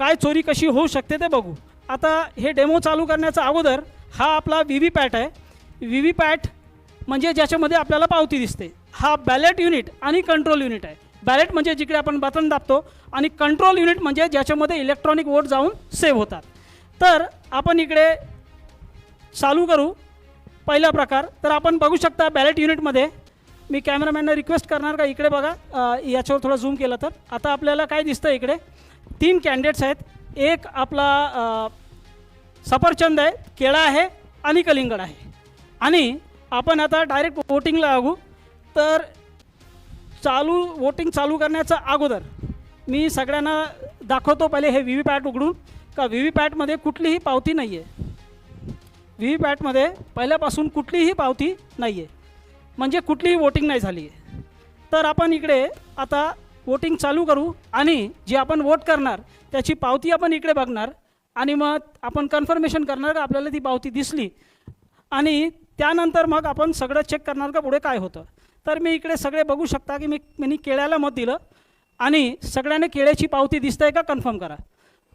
काय चोरी कशी होऊ शकते ते बघू. आता हे डेमो चालू करण्याचा अगोदर हा आपला व्ही व्ही पॅट आहे. व्ही व्ही पॅट म्हणजे ज्याच्यामध्ये आपल्याला पावती दिसते. हा बॅलेट युनिट आणि कंट्रोल युनिट आहे. बॅलेट म्हणजे जिकडे आपण बटन दाबतो आणि कंट्रोल युनिट म्हणजे ज्याच्यामध्ये इलेक्ट्रॉनिक वोट जाऊन सेव्ह होतात. तर आपण इकडे चालू करू. पहिला प्रकार. तर आपण बघू शकता बॅलेट युनिटमध्ये मी कॅमेरामॅनला रिक्वेस्ट करणार का? इकडे बघा. याच्यावर थोडं झूम केलं तर. आता आपल्याला काय दिसतं इकडे? तीन कॅन्डिडेट्स आहेत. एक आपला सफरचंद आहे केळा आहे आणि कलिंगड आहे. आणि आपण आता डायरेक्ट वोटिंगला लागू. तर चालू वोटिंग चालू करण्याचा अगोदर मी सगळ्यांना दाखवतो पहिले हे व्ही व्ही पॅट उघडून. का व्ही व्ही पॅटमध्ये कुठलीही पावती नाही आहे व्ही व्ही पॅटमध्ये पहिल्यापासून कुठलीही पावती नाही आहे म्हणजे कुठलीही वोटिंग नाही झाली आहे तर आपण इकडे आता वोटिंग चालू करू आणि जे आपण वोट करणार त्याची पावती आपण इकडे बघणार आणि मग आपण कन्फर्मेशन करणार का आपल्याला ती पावती दिसली? आणि त्यानंतर मग आपण सगळं चेक करणार का पुढे काय होतं? तर मी इकडे सगळे बघू शकता की मी मी केळ्याला मत दिलं आणि सगळ्याने केळ्याची पावती दिसतंय का कन्फर्म करा.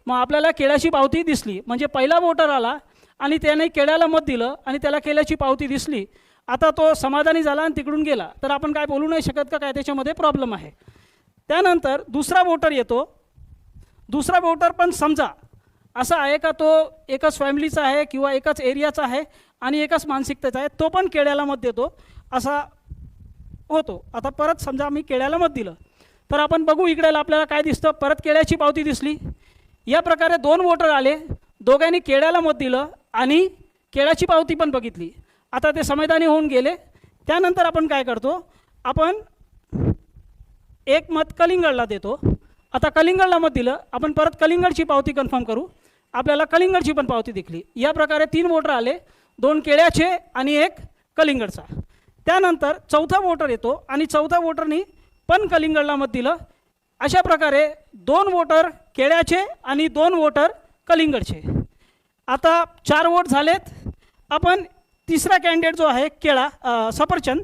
मग आपल्याला केळ्याची पावती दिसली म्हणजे पहिला वोटर आला आणि त्याने केळ्याला मत दिलं आणि त्याला केळ्याची पावती दिसली. आता तो समाधानी झाला आणि तिकडून गेला. तर आपण काय बोलू नाही शकत का? काय त्याच्यामध्ये प्रॉब्लेम आहे? त्यानंतर दुसरा वोटर येतो. दुसरा वोटर पण समजा असा आहे का तो एकाच फॅमिलीचा आहे किंवा एकाच एरियाचा आहे आणि एकाच मानसिकतेचा आहे तो पण केळ्याला मत देतो असा होतो. आता परत समजा मी केळ्याला मत दिलं तर आपण बघू इकडेला आपल्याला काय दिसतं. परत केळ्याची पावती दिसली. या प्रकारे दोन वोटर आले दोघांनी केळ्याला मत दिलं आणि केळ्याची पावती पण बघितली. आता ते समाधानी होऊन गेले. त्यानंतर आपण काय करतो? आपण एक मत कलिंगडला देतो. आता कलिंगडला मत दिलं आपण परत कलिंगडची पावती कन्फर्म करू. आपल्याला कलिंगडची पण पावती दिखली. या प्रकारे तीन वोटर आले दोन केळ्याचे आणि एक कलिंगडचा. त्यानंतर चौथा वोटर येतो आणि चौथा वोटरनी पण कलिंगडला मत दिलं. अशा प्रकारे दोन वोटर केळ्याचे आणि दोन वोटर कलिंगडचे. आता चार वोट झालेत. आपण तिसरा कॅन्डिडेट जो आहे केळा सफरचंद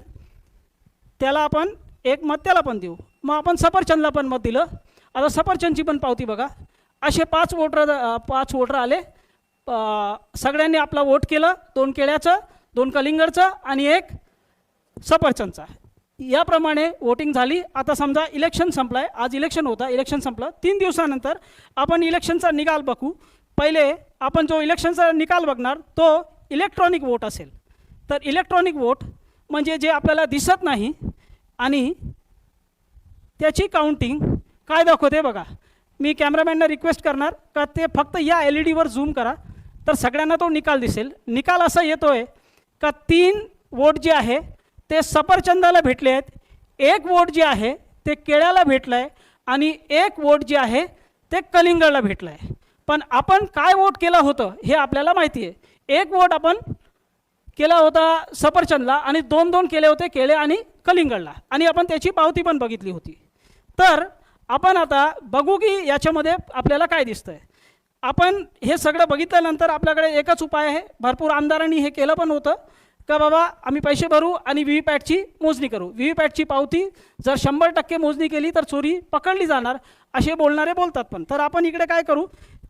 त्याला आपण एक मत त्याला पण देऊ. मग आपण सफरचंदला पण मत दिलं. आता सफरचंदची पण पावती बघा. असे पाच वोटर पाच वोटर आले. सगळ्यांनी आपला वोट केलं. दोन केळ्याचं दोन कलिंगडचं आणि एक सफरचंदचा याप्रमाणे वोटिंग झाली. आता समजा इलेक्शन संपलं आहे आज इलेक्शन होता. इलेक्शन संपलं. तीन दिवसानंतर आपण इलेक्शनचा निकाल बघू. पहिले आपण जो इलेक्शनचा निकाल बघणार तो इलेक्ट्रॉनिक वोट असेल. तर इलेक्ट्रॉनिक वोट म्हणजे जे आपल्याला दिसत नाही आणि त्याची काउंटिंग काय दाखवते बघा. मी कॅमेरामॅनना रिक्वेस्ट करणार का ते फक्त या एल ई डीवर झूम करा तर सगळ्यांना तो निकाल दिसेल. निकाल असा येतो आहे का तीन वोट जे आहे ते सफरचंदाला भेटले आहेत. एक वोट जे आहे ते केळ्याला भेटलं आहे आणि एक वोट जे आहे ते कलिंगडला भेटलं आहे पण आपण काय वोट केलं होतं हे आपल्याला माहिती आहे एक वोट आपण केला होता सफरचंदला आणि दोन दोन केले होते केळे आणि कलिंगडला. आणि आपण त्याची पावती पण बघितली होती. तर आपण आता बघू की याच्यामध्ये आपल्याला काय दिसतंय. आपण हे सगळं बघितल्यानंतर आपल्याकडे एकच उपाय आहे. भरपूर आमदारांनी हे केलं पण होतं. का बाबा आम्ही पैसे भरू आणि व्ही व्ही पॅटची मोजणी करू. व्ही व्ही पॅटची पावती जर शंभर टक्के मोजणी केली तर चोरी पकडली जाणार असे बोलणारे बोलतात पण. तर आपण इकडे काय करू?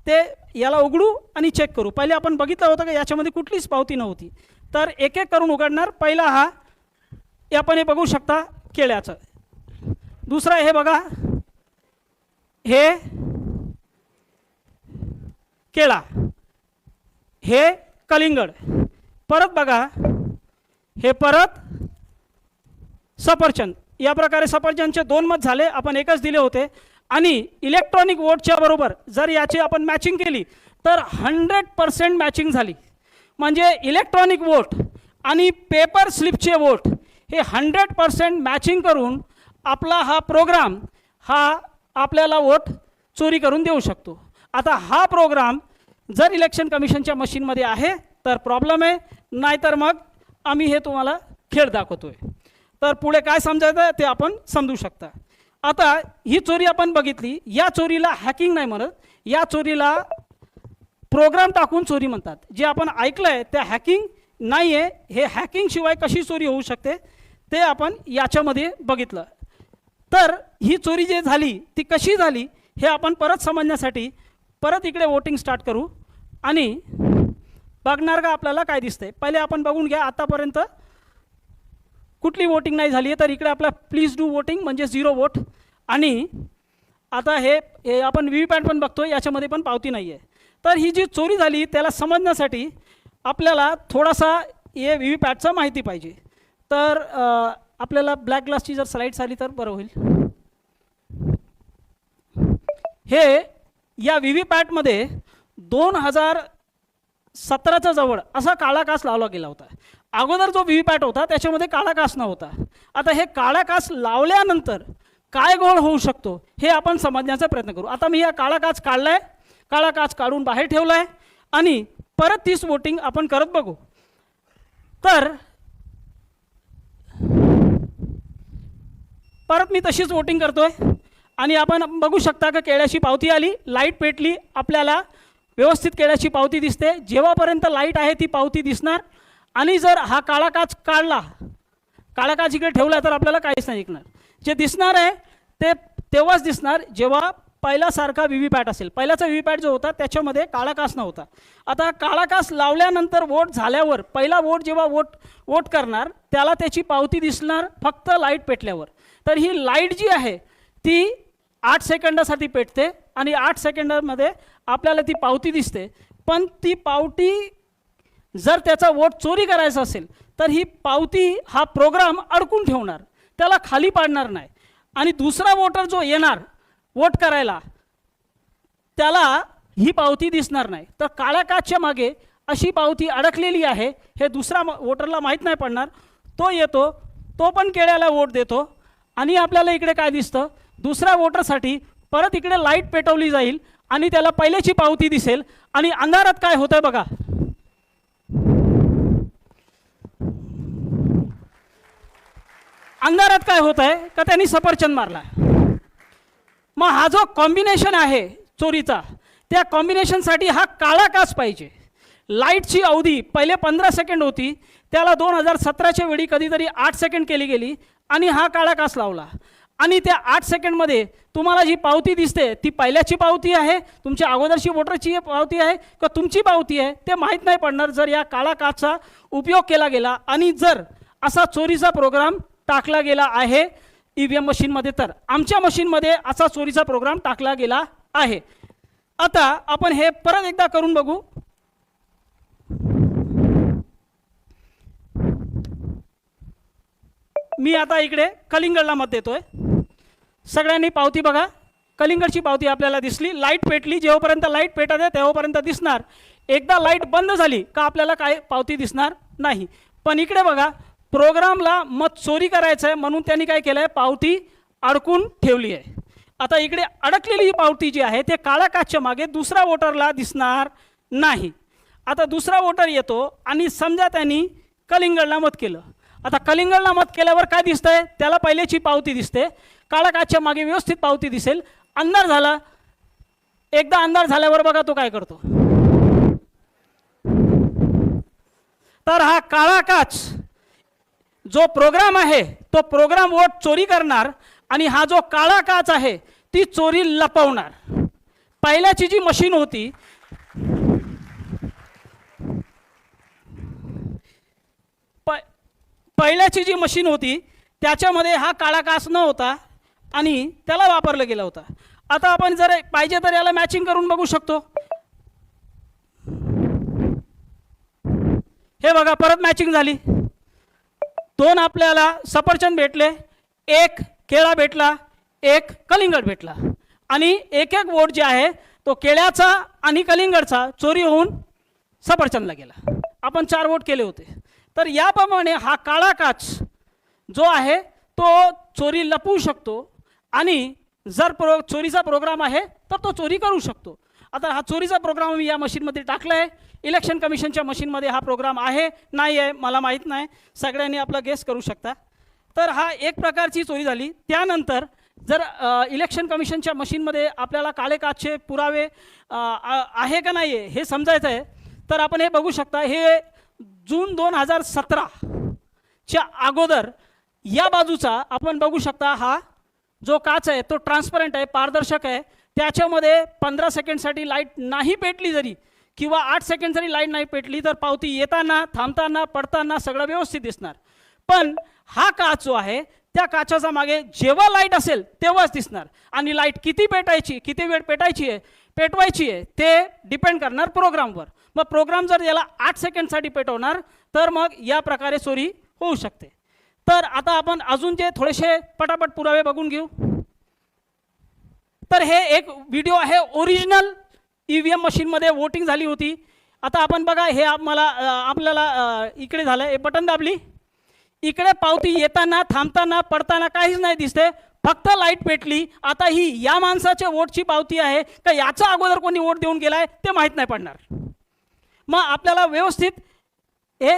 ते याला उघडू आणि चेक करू. पहिले आपण बघितलं होतं का याच्यामध्ये कुठलीच पावती नव्हती. तर एक एक करून उघडणार. पहिला हा आपण हे बघू शकता केळ्याचं. दुसरं हे बघा. हे केळा हे कलिंगड. परत बघा. हे परत सफरचंद. या प्रकारे सफरचंदचे दोन मत झाले. आपण एकच दिले होते. आणि इलेक्ट्रॉनिक वोटच्या बरोबर जर याची आपण मॅचिंग केली तर हंड्रेड पर्सेंट मॅचिंग झाली. म्हणजे इलेक्ट्रॉनिक वोट आणि पेपर स्लिपचे वोट हे हंड्रेड पर्सेंट मॅचिंग करून आपला हा प्रोग्राम हा आपल्याला वोट चोरी करून देऊ शकतो. आता हा प्रोग्राम जर इलेक्शन कमिशनच्या मशीनमध्ये आहे तर प्रॉब्लेम आहे. नाहीतर मग आम्ही हे तुम्हाला खेळ दाखवतो आहे तर पुढे काय समजायचं ते आपण समजू शकता. आता ही चोरी आपण बघितली. या चोरीला हॅकिंग नाही म्हणत. या चोरीला प्रोग्राम टाकून चोरी म्हणतात. जे आपण ऐकलं आहे त्या हॅकिंग नाही आहे हे हॅकिंगशिवाय कशी चोरी होऊ शकते ते आपण याच्यामध्ये बघितलं. तर ही चोरी जी झाली ती कशी झाली हे आपण परत समजण्यासाठी परत इकडे वोटिंग स्टार्ट करू. आणि बघणार का आपल्याला काय दिसतंय? पहिले आपण बघून घ्या आतापर्यंत कुठली वोटिंग नाही झाली आहे तर इकडे आपला प्लीज डू वोटिंग म्हणजे झिरो वोट आणि आता हे हे आपण व्ही व्ही पॅट पण बघतो याच्यामध्ये पण पावती नाही आहे तर ही जी चोरी झाली त्याला समजण्यासाठी आपल्याला थोडासा हे व्ही व्ही पॅटचं माहिती पाहिजे. तर आपल्याला ब्लॅक ग्लासची जर स्लाईड्स आली तर बरं होईल. हे या व्ही व्ही पॅटमध्ये दोन हजार सतराच्या जवळ असा काळा कास लावला गेला होता. अगोदर जो व्ही व्ही पॅट होता त्याच्यामध्ये काळा कास नव्हता. आता हे काळा कास लावल्यानंतर काय गोळ होऊ शकतो हे आपण समजण्याचा प्रयत्न करू. आता मी या काळा काच काढलाय काळा काच काढून बाहेर ठेवला आहे आणि परत तीच वोटिंग आपण करत बघू. तर परत मी तशीच वोटिंग करतोय. आणि आपण बघू शकता का केळ्याची पावती आली लाइट पेटली आपल्याला व्यवस्थित केळ्याची पावती दिसते. जेव्हापर्यंत लाइट आहे ती पावती दिसणार. आणि जर हा काळा काच काढला काळा काच इकडे ठेवला तर आपल्याला काहीच नाही ऐकणार जे दिसणार आहे ते तेव्हाच दिसणार जेव्हा पहिल्यासारखा व्ही व्ही पॅट असेल. पहिल्याचा व्ही व्ही पॅट जो होता त्याच्यामध्ये काळा कास नव्हता. आता काळा कास लावल्यानंतर वोट झाल्यावर पहिला वोट जेव्हा वोट वोट करणार त्याला त्याची पावती दिसणार फक्त लाइट पेटल्यावर. तर ही लाइट जी आहे ती आठ सेकंदासाठी पेटते आणि आठ सेकंदामध्ये आपल्याला ती पावती दिसते. पण ती पावती जर त्याचा वोट चोरी करायचा असेल तर ही पावती हा प्रोग्राम अडकून ठेवणार. त्याला खाली पाडणार नाही. आणि दुसरा वोटर जो येणार वोट करायला त्याला ही पावती दिसणार नाही. तर काळ्या काचच्या मागे अशी पावती अडकलेली आहे हे दुसरा वोटरला माहीत नाही पडणार. तो येतो तो पण केळ्याला वोट देतो. आणि आपल्याला इकडे काय दिसतं? दुसऱ्या वोटरसाठी परत इकडे लाइट पेटवली जाईल आणि त्याला पहिल्याची पावती दिसेल. आणि अंधारात काय होतंय बघा. अंधारात काय होत आहे का त्यांनी सफरचंद मारला मग हा जो कॉम्बिनेशन आहे चोरीचा त्या कॉम्बिनेशनसाठी हा काळा काच पाहिजे. लाईटची अवधी पहिले पंधरा सेकंड होती त्याला दोन हजार सतराच्या वेळी कधीतरी आठ सेकंड केली गेली. आणि हा काळा कास लावला. आणि त्या आठ सेकंडमध्ये तुम्हाला जी पावती दिसते ती पहिल्याची पावती आहे तुमच्या अगोदरची वोटरची पावती आहे का तुमची पावती आहे ते माहीत नाही पडणार. जर या काळा काचचा उपयोग केला गेला आणि जर असा चोरीचा प्रोग्राम टाकला गेला आहे ई व्ही एम मशीनमध्ये तर आमच्या मशीनमध्ये असा चोरीचा प्रोग्राम टाकला गेला आहे. आता आपण हे परत एकदा करून बघू. मी आता इकडे कलिंगडला मत देतोय. सगळ्यांनी पावती बघा. कलिंगडची पावती आपल्याला दिसली. लाइट पेटली. जेव्हापर्यंत लाइट पेटत आहे तेव्हापर्यंत दिसणार. एकदा लाइट बंद झाली का आपल्याला काय पावती दिसणार नाही. पण इकडे बघा प्रोग्रामला मत चोरी करायचं आहे म्हणून त्यांनी काय केलं आहे पावती अडकून ठेवली आहे. आता इकडे अडकलेली ही पावती जी आहे ते काळ्या काचच्या मागे दुसऱ्या वोटरला दिसणार नाही. आता दुसरा वोटर येतो आणि समजा त्यांनी कलिंगडला मत केलं. आता कलिंगडला मत केल्यावर काय दिसतंय? त्याला पहिल्याची पावती दिसते. काळा काचच्या मागे व्यवस्थित पावती दिसेल. अंधार झाला. एकदा अंधार झाल्यावर बघा तो काय करतो. तर हा काळा काच जो प्रोग्राम आहे तो प्रोग्राम वोट चोरी करणार आणि हा जो काळा काच आहे ती चोरी लपवणार. पहिल्याची जी मशीन होती पहिल्याची जी मशीन होती त्याच्यामध्ये हा काळा कास न होता आणि त्याला वापरलं गेला होता. आता आपण जर पाहिजे तर याला मॅचिंग करून बघू शकतो. हे बघा परत मॅचिंग झाली. दोन आपल्याला सफरचंद भेटले एक केळा भेटला एक कलिंगड भेटला. आणि एक एक वोट जे आहे तो केळ्याचा आणि कलिंगडचा चोरी होऊन सफरचंदला गेला. आपण चार वोट केले होते. तर याप्रमाणे हा काळा काच जो आहे तो चोरी लपवू शकतो आणि जर प्रो चोरीचा प्रोग्राम आहे तर तो चोरी करू शकतो. आता हा चोरीचा प्रोग्राम मी या मशीनमध्ये टाकला आहे इलेक्शन कमिशनच्या मशीनमध्ये हा प्रोग्राम आहे नाही आहे मला माहीत नाही. सगळ्यांनी आपला गेस करू शकता. तर हा एक प्रकारची चोरी झाली. त्यानंतर जर इलेक्शन कमिशनच्या मशीनमध्ये आपल्याला काळे काचचे पुरावे आ- आहे का नाही आहे हे समजायचं आहे तर आपण हे बघू शकता. हे जून दोन हजार सतराच्या अगोदर या बाजूचा आपण बघू शकता हा जो काच आहे तो ट्रान्सपरंट आहे पारदर्शक आहे. त्याच्यामध्ये पंधरा सेकंडसाठी लाइट नाही पेटली जरी किंवा आठ सेकंड जरी लाइट नाही पेटली तर पावती येताना थांबताना पडताना सगळं व्यवस्थित दिसणार. पण हा काच जो आहे त्या काचाचा मागे जेव्हा लाइट असेल तेव्हाच दिसणार. आणि लाइट किती पेटायची किती वेळ पेटायची आहे पेटवायची आहे ते डिपेंड करणार प्रोग्रामवर मग प्रोग्राम जर याला आठ सेकंडसाठी पेटवणार तर मग या प्रकारे चोरी होऊ शकते. तर आता आपण अजून जे थोडेसे पटापट पुरावे बघून घेऊ. तर हे एक व्हिडिओ आहे ओरिजिनल ई व्ही एम मशीनमध्ये वोटिंग झाली होती. आता आपण बघा हे आम्हाला आपल्याला इकडे झालं हे बटन दाबली. इकडे पावती येताना थांबताना पडताना काहीच नाही दिसते फक्त लाइट पेटली. आता ही या माणसाच्या वोटची पावती आहे का याचा अगोदर कोणी वोट देऊन गेलाय ते माहीत नाही पडणार. मग आपल्याला व्यवस्थित हे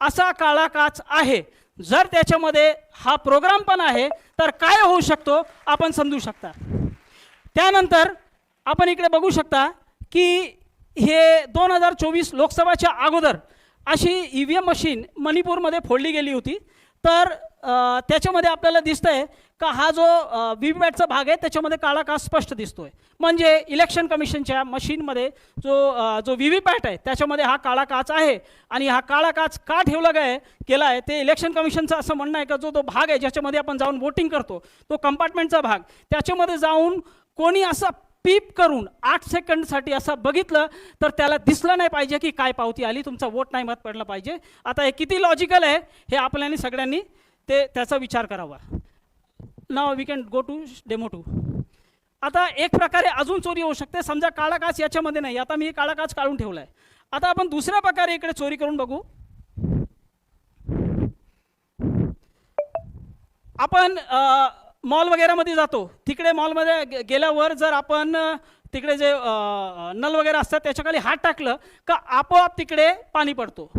असा काळा काच आहे. जर त्याच्यामध्ये हा प्रोग्राम पण आहे तर काय होऊ शकतो? आपण समजू शकता. त्यानंतर आपण इकडे बघू शकता की हे दोन हजार चोवीस लोकसभाच्या अगोदर अशी ई व्ही एम मशीन मणिपूरमध्ये फोडली गेली होती. तर त्याच्यामध्ये आपल्याला दिसतंय का हा जो व्ही व्ही पॅटचा भाग आहे त्याच्यामध्ये काळा काच स्पष्ट दिसतोय. म्हणजे इलेक्शन कमिशनच्या मशीनमध्ये जो जो व्ही व्ही पॅट आहे त्याच्यामध्ये हा काळा काच आहे. आणि हा काळा काच का ठेवला गाय केला आहे ते इलेक्शन कमिशनचं असं म्हणणं आहे का जो तो भाग आहे ज्याच्यामध्ये आपण जाऊन वोटिंग करतो तो कंपार्टमेंटचा भाग. त्याच्यामध्ये जाऊन कोणी असं पीप करून आठ सेकंडसाठी असं बघितलं तर त्याला दिसलं नाही पाहिजे की काय पावती आली तुमचा वोट नाही मत पडलं पाहिजे. आता हे किती लॉजिकल आहे हे आपल्याने सगळ्यांनी ते त्याचा विचार करावा. Now we can go to demo two आता एक प्रकारे अजून चोरी होऊ शकते. समजा काळा काच याच्यामध्ये नाही. आता मी काळा काच काढून ठेवला आहे आता आपण दुसऱ्या प्रकारे इकडे चोरी करून बघू. आपण मॉल वगैरेमध्ये जातो. तिकडे मॉलमध्ये गे- गेल्यावर जर आपण तिकडे जे नल वगैरे असतात त्याच्याखाली हात टाकलं का आपोआप तिकडे पाणी पडतो.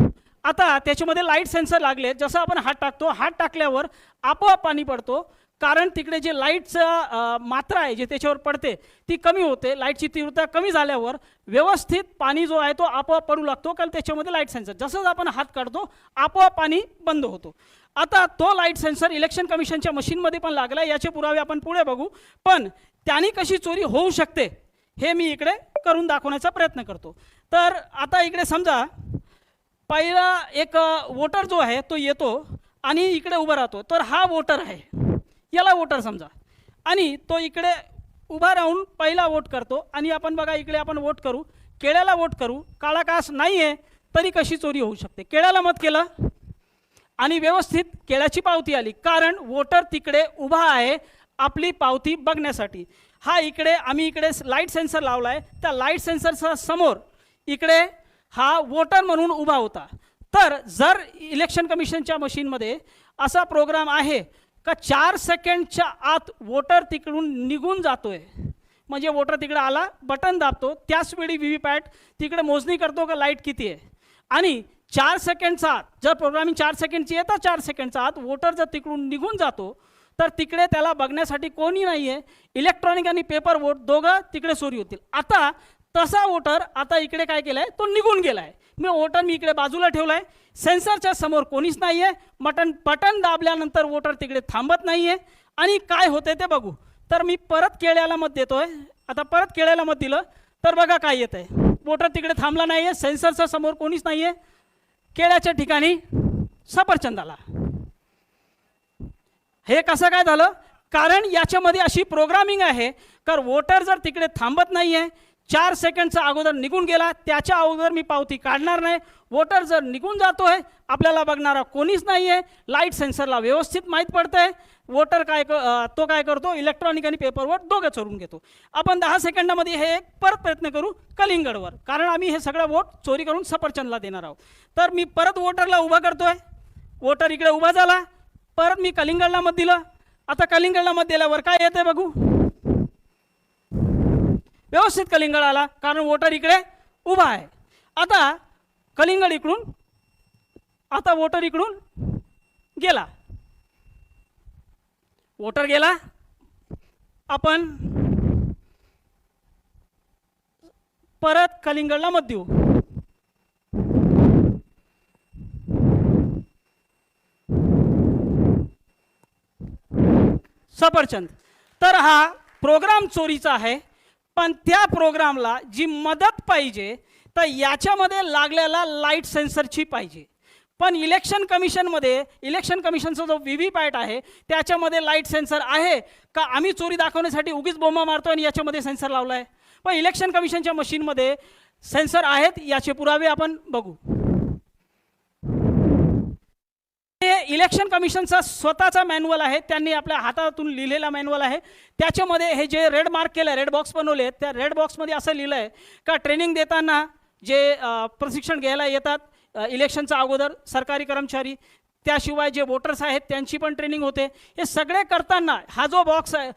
आता त्याच्यामध्ये लाइट सेन्सर लागले. जसं आपण हात टाकतो हात टाकल्यावर आपोआप पाणी पडतो. कारण तिकडे जे लाईटचं मात्रा आहे जे त्याच्यावर पडते ती कमी होते. लाईटची तीव्रता कमी झाल्यावर व्यवस्थित पाणी जो आहे तो आपोआप पडू लागतो. कारण त्याच्यामध्ये लाइट सेन्सर. जसंच आपण हात काढतो आपोआप पाणी बंद होतो. आता तो लाइट सेन्सर इलेक्शन कमिशनच्या मशीनमध्ये पण लागला याचे पुरावे आपण पुढे बघू. पण त्याने कशी चोरी होऊ शकते हे मी इकडे करून दाखवण्याचा प्रयत्न करतो. तर आता इकडे समजा पहिला एक वोटर जो आहे तो येतो आणि इकडे उभा राहतो. तर हा वोटर आहे. याला वोटर समजा. आणि तो इकडे उभा राहून पहिला वोट करतो. आणि आपण बघा इकडे आपण वोट करू. केळ्याला वोट करू. काळा कास नाही आहे तरी कशी चोरी होऊ शकते? केळ्याला मत केलं? आणि व्यवस्थित केळ्याची पावती आली. कारण वोटर तिकडे उभा आहे आपली पावती बघण्यासाठी. हा इकडे आम्ही इकडे लाइट सेन्सर लावला आहे त्या लाइट सेन्सरच्या समोर इकडे हा वोटर म्हणून उभा होता. तर जर इलेक्शन कमिशनच्या मशीनमध्ये असा प्रोग्राम आहे का चार सेकंडच्या आत वोटर तिकडून निघून जातो आहे म्हणजे वोटर तिकडे आला बटन दाबतो त्याच वेळी व्ही व्ही पॅट तिकडे मोजणी करतो का लाइट किती आहे. आणि चार सेकंडचा आत जर प्रोग्रामिंग चार सेकंडची आहे तर चार सेकंडचा आत वोटर जर तिकडून निघून जातो तर तिकडे त्याला बघण्यासाठी कोणी नाही आहे इलेक्ट्रॉनिक आणि पेपर वोट दोघं तिकडे चोरी होतील. आता तसा वोटर आता इकडे काय केलाय? तो निघून गेलाय. मी वोटर मी इकडे बाजूला ठेवलाय. सेन्सरच्या समोर कोणीच नाही आहे बटन बटन दाबल्यानंतर वोटर तिकडे थांबत नाही आहे आणि काय होते ते बघू. तर मी परत केळ्याला मत देतोय. आता परत केळ्याला मत दिलं तर बघा काय येत आहे वोटर तिकडे थांबला नाही आहे सेन्सरच्या समोर कोणीच नाही आहे केळ्याच्या ठिकाणी सफरचंद आला हे कसं काय झालं? कारण याच्यामध्ये अशी प्रोग्रामिंग आहे तर वोटर जर तिकडे थांबत नाही आहे चार सेकंडचा अगोदर निघून गेला त्याच्या अगोदर मी पावती काढणार नाही. वोटर जर निघून जातो आहे आपल्याला बघणारा कोणीच नाही आहे लाइट सेन्सरला व्यवस्थित माहीत पडतं आहे वोटर काय क तो काय करतो? इलेक्ट्रॉनिक आणि पेपर वोट दोघं चोरून घेतो. आपण दहा सेकंडामध्ये हे एक परत प्रयत्न करू कलिंगडवर. कारण आम्ही हे सगळं वोट चोरी करून सफरचंदला देणार आहोत. तर मी परत वोटरला उभा करतो आहे वोटर इकडे उभा झाला. परत मी कलिंगडला मत दिलं. आता कलिंगडला मत दिल्यावर काय येतं बघू. व्यवस्थित कलिंगड आला कारण वोटर इकडे उभा आहे. आता कलिंगड इकडून आता वोटर इकडून गेला. वोटर गेला. आपण परत कलिंगडला मत देऊ. सफरचंद. तर हा प्रोग्राम चोरीचा आहे. पण त्या प्रोग्रामला जी मदत पाहिजे तर याच्यामध्ये लागलेला लाइट सेन्सरची पाहिजे. पण इलेक्शन कमिशनमध्ये इलेक्शन कमिशनचा जो व्ही व्ही पॅट आहे त्याच्यामध्ये लाइट सेन्सर आहे का आम्ही चोरी दाखवण्यासाठी उगीच बोंबा मारतो आणि याच्यामध्ये सेन्सर लावला आहे पण इलेक्शन कमिशनच्या मशीनमध्ये सेन्सर आहेत याचे पुरावे आपण बघू हे इलेक्शन कमिशनचा स्वतःचा मॅन्युअल आहे त्यांनी आपल्या हातातून लिहिलेला मॅन्युअल आहे. त्याच्यामध्ये हे जे रेड मार्क केलं रेड बॉक्स बनवले आहेत त्या रेड बॉक्समध्ये असं लिहिलं आहे का ट्रेनिंग देताना जे प्रशिक्षण घ्यायला येतात इलेक्शनचा अगोदर सरकारी कर्मचारी त्याशिवाय जे वोटर्स आहेत त्यांची पण ट्रेनिंग होते. हे सगळे करताना हा जो बॉक्स आहे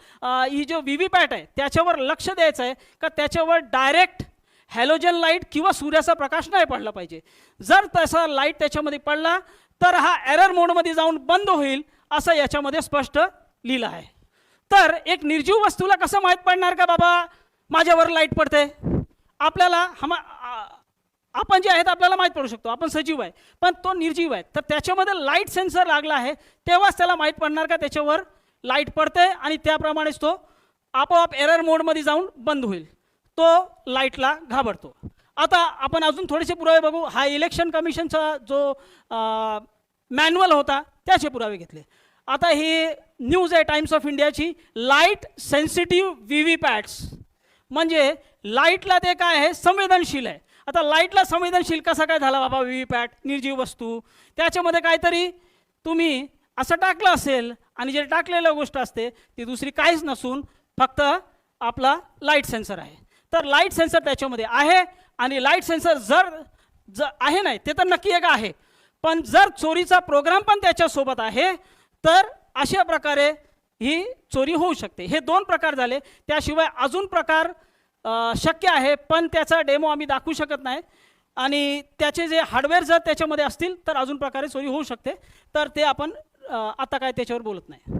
ही जो व्ही व्ही पॅट आहे त्याच्यावर लक्ष द्यायचं आहे का त्याच्यावर डायरेक्ट हॅलोजन लाइट किंवा सूर्याचा प्रकाश नाही पडला पाहिजे. जर तसा लाइट त्याच्यामध्ये पडला तर हा एरर मोडमध्ये जाऊन बंद होईल असं याच्यामध्ये स्पष्ट लिहिलं आहे. तर एक निर्जीव वस्तूला कसं माहीत पडणार का बाबा? माझ्यावर लाइट पडते. आपल्याला हमा आपण जे आहेत आपल्याला माहीत पडू शकतो. आपण सजीव आहे. पण तो निर्जीव आहे. तर त्याच्यामध्ये लाइट सेन्सर लागला आहे. तेव्हाच त्याला माहीत पडणार का त्याच्यावर लाइट पडते आणि त्याप्रमाणेच तो आपोआप एरर मोडमध्ये जाऊन बंद होईल. तो लाईटला घाबरतो. आता आपण अजून थोडेसे पुरावे बघू. हा इलेक्शन कमिशनचा जो मॅन्युअल होता त्याचे पुरावे घेतले. आता ही न्यूज आहे टाइम्स ऑफ इंडियाची light sensitive V V PATs म्हणजे लाईटला ते काय आहे? संवेदनशील आहे. आता लाईटला संवेदनशील कसा काय झाला बाबा व्ही व्ही पॅट निर्जीव वस्तू. त्याच्यामध्ये काहीतरी तुम्ही असं टाकलं असेल आणि जे टाकलेलं गोष्ट असते ती दुसरी काहीच नसून फक्त आपला लाइट सेन्सर आहे. तर लाइट सेन्सर त्याच्यामध्ये आहे. आणि लाइट सेन्सर जर ज आहे नाही ते तर नक्की एक आहे. पण जर चोरीचा प्रोग्राम पण त्याच्यासोबत आहे तर अशा प्रकारे ही चोरी होऊ शकते. हे दोन प्रकार झाले. त्याशिवाय अजून प्रकार शक्य आहे पण त्याचा डेमो आम्ही दाखवू शकत नाही. आणि त्याचे जे हार्डवेअर जर त्याच्यामध्ये असतील तर अजून प्रकारे चोरी होऊ शकते. तर ते आपण आता काय त्याच्यावर बोलत नाही.